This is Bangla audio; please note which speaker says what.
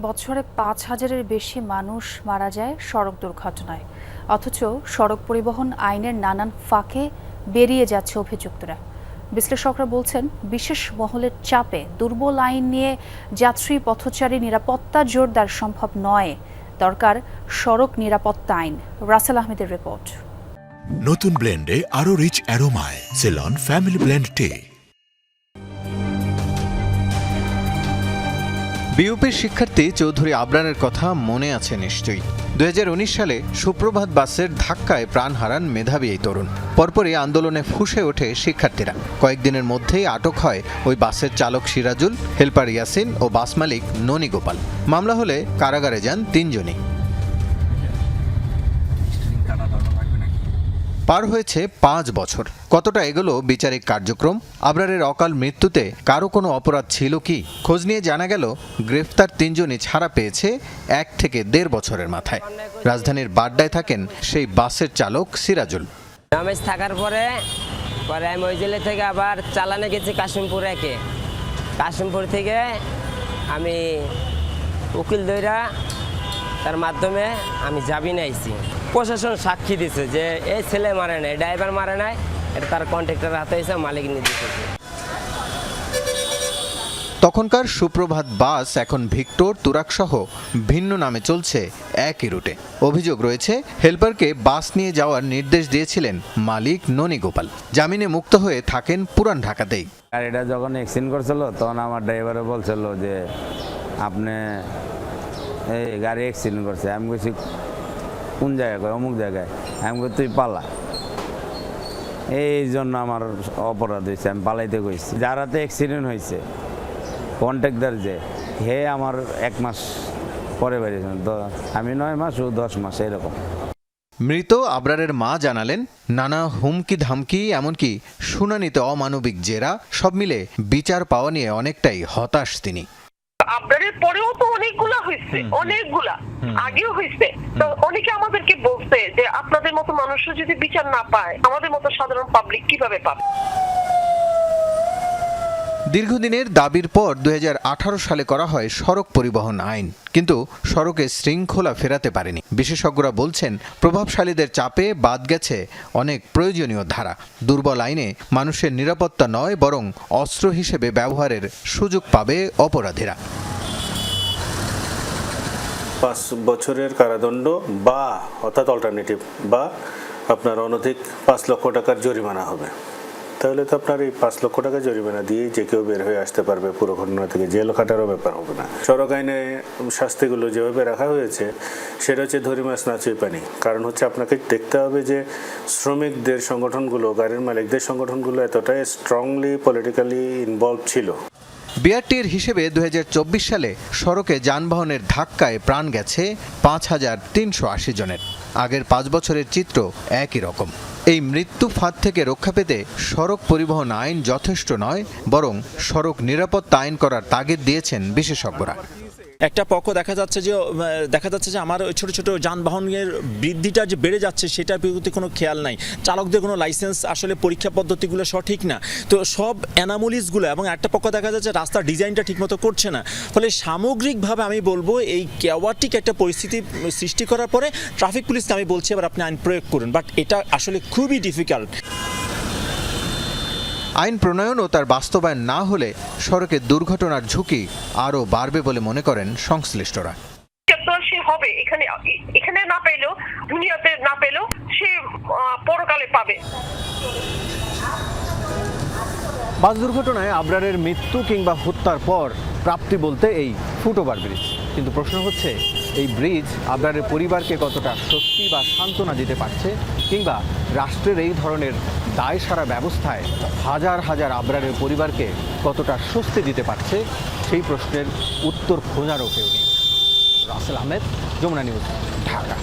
Speaker 1: বছরে পাঁচ হাজারের বেশি মানুষ মারা যায় সড়ক দুর্ঘটনায়। অথচ সড়ক পরিবহন আইনের নানান ফাঁকে বেরিয়ে যাচ্ছে অভিযুক্তরা। বিশ্লেষকরা বলছেন, বিশেষ মহলের চাপে দুর্বল আইন নিয়ে যাত্রী, পথচারী নিরাপত্তা জোরদার সম্ভব নয়। দরকার সড়ক নিরাপত্তা আইন। রাসেল আহমেদের রিপোর্ট।
Speaker 2: নতুন ব্লেন্ডে আরও রিচ অ্যারোমায়। সেলন, ফ্যামিলি ব্লেন্ড টে।
Speaker 3: বিউপির শিক্ষার্থী চৌধুরী আবরানের কথা মনে আছে নিশ্চয়ই। দু হাজার উনিশ সালে সুপ্রভাত বাসের ধাক্কায় প্রাণ হারান মেধাবী এই তরুণ। পরপরই আন্দোলনে ফুসে ওঠে শিক্ষার্থীরা। কয়েকদিনের মধ্যেই আটক হয় ওই বাসের চালক সিরাজুল, হেলপার ইয়াসিন ও বাস মালিক ননী গোপাল। মামলা হলে কারাগারে যান তিনজনই। পার হয়েছে পাঁচ বছর। কতটা এগোলো বিচারিক কার্যক্রম? আবরারের অকাল মৃত্যুতে কারও কোনো অপরাধ ছিল কি? খোঁজ নিয়ে জানা গেল, গ্রেফতার তিনজনই ছাড়া পেয়েছে এক থেকে দেড় বছরের মাথায়। রাজধানীর বাড্ডায় থাকেন সেই বাসের চালক সিরাজুল।
Speaker 4: নামেজ থাকার পরে পরে আমি ওই জেলে থেকে আবার চালানে গেছি কাশিমপুর একে। কাশিমপুর থেকে আমি উকিল দইরা তার মাধ্যমে আমি যাবি নাইছি প্রশাসন সাক্ষী দিছে যে এই ছেলে মারে নাই ড্রাইভার মারে নাই এটা তার কন্ট্রাক্টর হাতে এসে মালিক নিয়ে
Speaker 3: তখনকার সুপ্রভাত বাস এখন ভিক্টোর তুরাক সহ ভিন্ন নামে চলছে একই রুটে। অভিযোগ রয়েছে হেলপারকে বাস নিয়ে যাওয়ার নির্দেশ দিয়েছিলেন মালিক ননী গোপাল জামিনে মুক্ত হয়ে থাকেন পুরান ঢাকাতেই।
Speaker 5: গাড়িটা যখন অ্যাক্সিডেন্ট করছিল তখন আমার ড্রাইভারে বলছিল যে আপনি এই গাড়ি অ্যাক্সিডেন্ট করছে। আমি বলছি কোন জায়গায় কয়? অমুক জায়গায়। আমি বলি তুই পালা। এই জন্য আমার অপরাধ হয়েছে আমি পালাইতে কইছি। যারাতে অ্যাক্সিডেন্ট হয়েছে কন্ট্রাক্টর যে, হে আমার এক মাস পরে বেরিয়েছেন আমি নয় মাস ও দশ মাস, এরকম।
Speaker 3: মৃত আবরারের মা জানালেন, নানা হুমকি ধামকি এমনকি শুনানিতে অমানবিক জেরা, সব মিলে বিচার পাওয়া নিয়ে অনেকটাই হতাশ তিনি।
Speaker 6: আপনাদের পরেও তো অনেকগুলা হয়েছে অনেকগুলা আগেও হয়েছে। তো অনেকে আমাদেরকে বলছে যে আপনাদের মতো মানুষও যদি বিচার না পায় আমাদের মতো সাধারণ পাবলিক কীভাবে পাবে?
Speaker 3: দীর্ঘদিনের দাবির পর দুহাজার আঠারো সালে করা হয় সড়ক পরিবহন আইন। কিন্তু সড়কে শৃঙ্খলা ফেরাতে পারেনি। বিশেষজ্ঞরা বলছেন, প্রভাবশালীদের চাপে বাদ গেছে অনেক প্রয়োজনীয় ধারা। দুর্বল আইনে মানুষের নিরাপত্তা নয়, বরং অস্ত্র হিসেবে ব্যবহারের সুযোগ পাবে অপরাধীরা।
Speaker 7: পাঁচ বছরের কারাদণ্ড বা, অর্থাৎ অল্টারনেটিভ বা আপনার অনধিক পাঁচ লক্ষ টাকার জরিমানা হবে। তাহলে তো আপনার এই পাঁচ লক্ষ টাকা জরিমানা দিয়ে যে কেউ বের হয়ে আসতে পারবে পুরো ঘটনা থেকে। জেল খাটারও ব্যাপার হবে না। সড়ক আইনে শাস্তিগুলো যেভাবে রাখা হয়েছে, সেটা হচ্ছে ধরি মাছ নাচুই পানি। কারণ হচ্ছে আপনাকে দেখতে হবে যে শ্রমিকদের সংগঠনগুলো, গাড়ির মালিকদের সংগঠনগুলো এতটাই স্ট্রংলি পলিটিক্যালি ইনভলভ ছিল।
Speaker 3: বিআরটির হিসেবে দুহাজার চব্বিশ সালে সড়কে যানবাহনের ধাক্কায় প্রাণ গেছে পাঁচ হাজার তিনশো আশি জনের। আগের পাঁচ বছরের চিত্র একই রকম। এই মৃত্যু ফাঁদ থেকে রক্ষা পেতে সড়ক পরিবহন আইন যথেষ্ট নয়, বরং সড়ক নিরাপত্তা আইন করার তাগিদ দিয়েছেন বিশেষজ্ঞরা।
Speaker 8: একটা পক্ষ দেখা যাচ্ছে যে দেখা যাচ্ছে যে আমার ছোট ছোট যানবাহনের বৃদ্ধিটা যে বেড়ে যাচ্ছে সেটার প্রতি কোনো খেয়াল নাই। চালকদের কোনো লাইসেন্স আসলে পরীক্ষা পদ্ধতিগুলো সঠিক না। তো সব অ্যানামোলিসগুলো এবং একটা পক্ষ দেখা যাচ্ছে রাস্তার ডিজাইনটা ঠিকমতো করছে না। ফলে সামগ্রিকভাবে আমি বলব এই কেওয়াটিক একটা পরিস্থিতি সৃষ্টি করার পরে ট্রাফিক পুলিশকে আমি বলছি এবার আপনি আইন প্রয়োগ করুন। বাট এটা আসলে খুবই ডিফিকাল্ট
Speaker 3: আইন প্রণয়ন ও তার বাস্তবায়ন না হলে সড়কে দুর্ঘটনার ঝুঁকি আরও বাড়বে বলে মনে করেন সংশ্লিষ্টরা।
Speaker 6: সে হবে এখানে এখানে না পেলেও দুনিয়াতে না পেলেও সে আহ, পরকালে পাবে।
Speaker 9: বাস দুর্ঘটনায় আবরারের মৃত্যু কিংবা হত্যার পর প্রাপ্তি বলতে এই ফুটওভার ব্রিজ। কিন্তু প্রশ্ন হচ্ছে এই ব্রিজ আবরারের পরিবারকে কতটা স্বস্তি বা সান্ত্বনা দিতে পারছে কিংবা রাষ্ট্রের এই ধরনের দায় সারা ব্যবস্থায় হাজার হাজার আবরারের পরিবারকে কতটা স্বস্তি দিতে পারছে? সেই প্রশ্নের উত্তর খোঁজারও কেউ নেই। রাসেল আহমেদ, যমুনা নিউজ, ঢাকা।